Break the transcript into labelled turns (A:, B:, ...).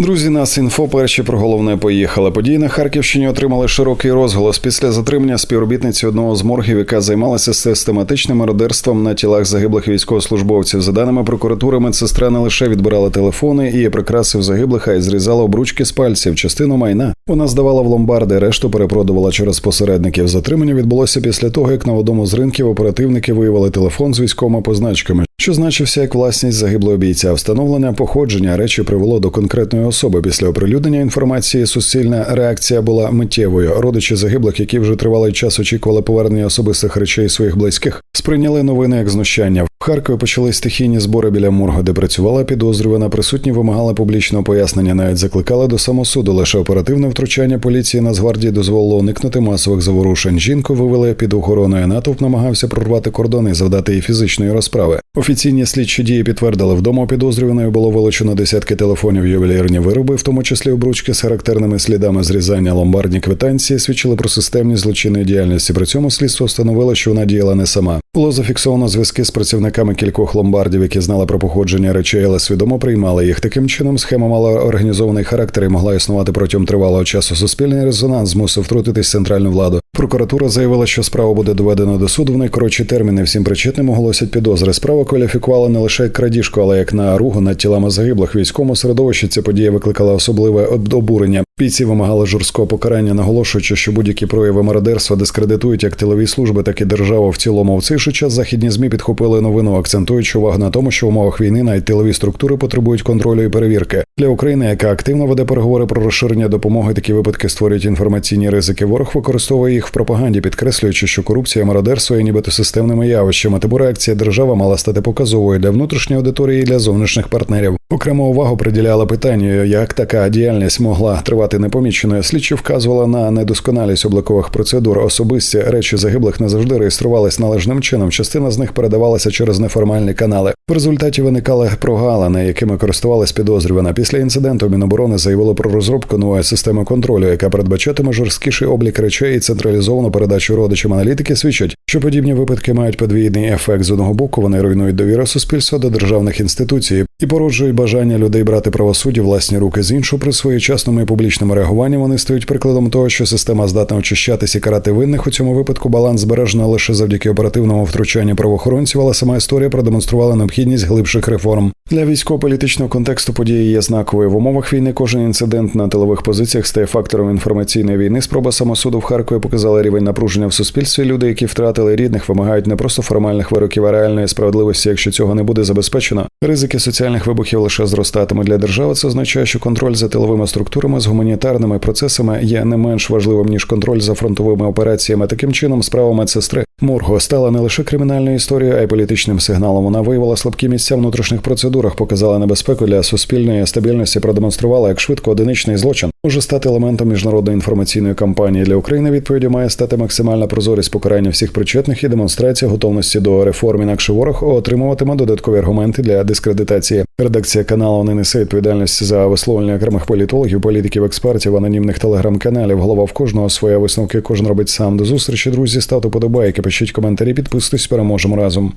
A: Друзі, нас інфо перші про головне поїхали. Події на Харківщині отримали широкий розголос після затримання співробітниці одного з моргів, яка займалася систематичним мародерством на тілах загиблих військовослужбовців. За даними прокуратури, медсестра не лише відбирала телефони і прикрасив загиблих, а й зрізала обручки з пальців. Частину майна вона здавала в ломбарди, решту перепродувала через посередників. Затримання відбулося після того, як на одному з ринків оперативники виявили телефон з військовими позначками, що значився як власність загиблого бійця. Встановлення походження речі привело до конкретної особи. Після оприлюднення інформації суспільна реакція була миттєвою. Родичі загиблих, які вже тривалий час очікували повернення особистих речей своїх близьких, сприйняли новини як знущання. В Харкові почали стихійні збори біля моргу, де працювала підозрювана. Присутні вимагали публічного пояснення. Навіть закликали до самосуду. Лише оперативне втручання поліції Нацгвардії дозволило уникнути масових заворушень. Жінку вивели під охороною. Натовп намагався прорвати кордони завдати їй фізичної розправи. Офіційні слідчі дії підтвердили, вдома підозрюваної було вилучено десятки телефонів, ювелірні вироби, в тому числі обручки з характерними слідами зрізання ломбардні квитанції, свідчили про системні злочинної діяльності. При цьому слідство встановило, що вона діяла не сама. Було зафіксовано зв'язки з працівниками кількох ломбардів, які знали про походження речей, але свідомо приймали їх. Таким чином схема мала організований характер і могла існувати протягом тривалого часу. Суспільний резонанс змусив втрутитись центральну владу. Прокуратура заявила, що справа буде доведена до суду в найкоротші терміни. Всім причетним оголосять підозри. Справа кваліфікувала не лише як крадіжку, але як на ругу над тілами загиблих. Військовому середовищі ця подія викликала особливе обурення. Бійці вимагали жорсткого покарання, наголошуючи, що будь-які прояви мародерства дискредитують як тилові служби, так і державу в цілому. В цей же час західні змі підхопили новину, акцентуючи увагу на тому, що в умовах війни навіть тилові структури потребують контролю і перевірки для України, яка активно веде переговори про розширення допомоги. Такі випадки створюють інформаційні ризики. Ворог використовує їх в пропаганді, підкреслюючи, що корупція, мародерство є нібито системними явищами. Тому реакція держави мала стати показовою для внутрішньої аудиторії і для зовнішніх партнерів. Окрему увагу приділяла питанню, як така діяльність могла тривати непоміченою. Слідчі вказувала на недосконалість облікових процедур. Особисті речі загиблих не завжди реєструвались належним чином. Частина з них передавалася через неформальні канали. В результаті виникали прогалини, якими користувалась підозрювана. Після інциденту Міноборони заявило про розробку нової системи контролю, яка передбачатиме жорсткіший облік речей і централізовану передачу родичам. Аналітики свідчать, що подібні випадки мають подвійний ефект. З одного боку вони руйнують довіру суспільства до державних інституцій і породжують бажання людей брати правосуддя власні руки. З іншого при своєчасному і публічному реагуванні вони стають прикладом того, що система здатна очищатись і карати винних. У цьому випадку баланс збережено лише завдяки оперативному втручанню правоохоронців, але сама історія продемонструвала необхідність глибших реформ. Для військово-політичного контексту події є знаковою в умовах війни. Кожен інцидент на тилових позиціях стає фактором інформаційної війни. Спроба самосуду в Харкові показала рівень напруження в суспільстві. Люди, які втратили рідних, вимагають не просто формальних вироків, а реальної справедливості. Якщо цього не буде забезпечено, ризики соціальних вибухів лише зростатимуть для держави. Це означає, що контроль за тиловими структурами з гуманітарними процесами є не менш важливим ніж контроль за фронтовими операціями. Таким чином, справа медсестри Морго стала не лише кримінальною історією, а й політичним сигналом. Вона виявила слабкі місця внутрішніх процедурах, показала небезпеку для суспільної стабільності, продемонструвала, як швидко одиничний злочин може стати елементом міжнародної інформаційної кампанії для України. Відповіддю має стати максимальна прозорість покарання всіх причетних і демонстрація готовності до реформ. Інакше ворог отримуватиме додаткові аргументи для дискредитації. Редакція каналу не несе відповідальності за висловлення окремих політологів, політиків, експертів, анонімних телеграм-каналів. Голова в кожного своя висновки. Кожен робить сам до зустрічі. Друзі, ставте подобайки, пишіть коментарі, підписуйтесь, переможемо разом.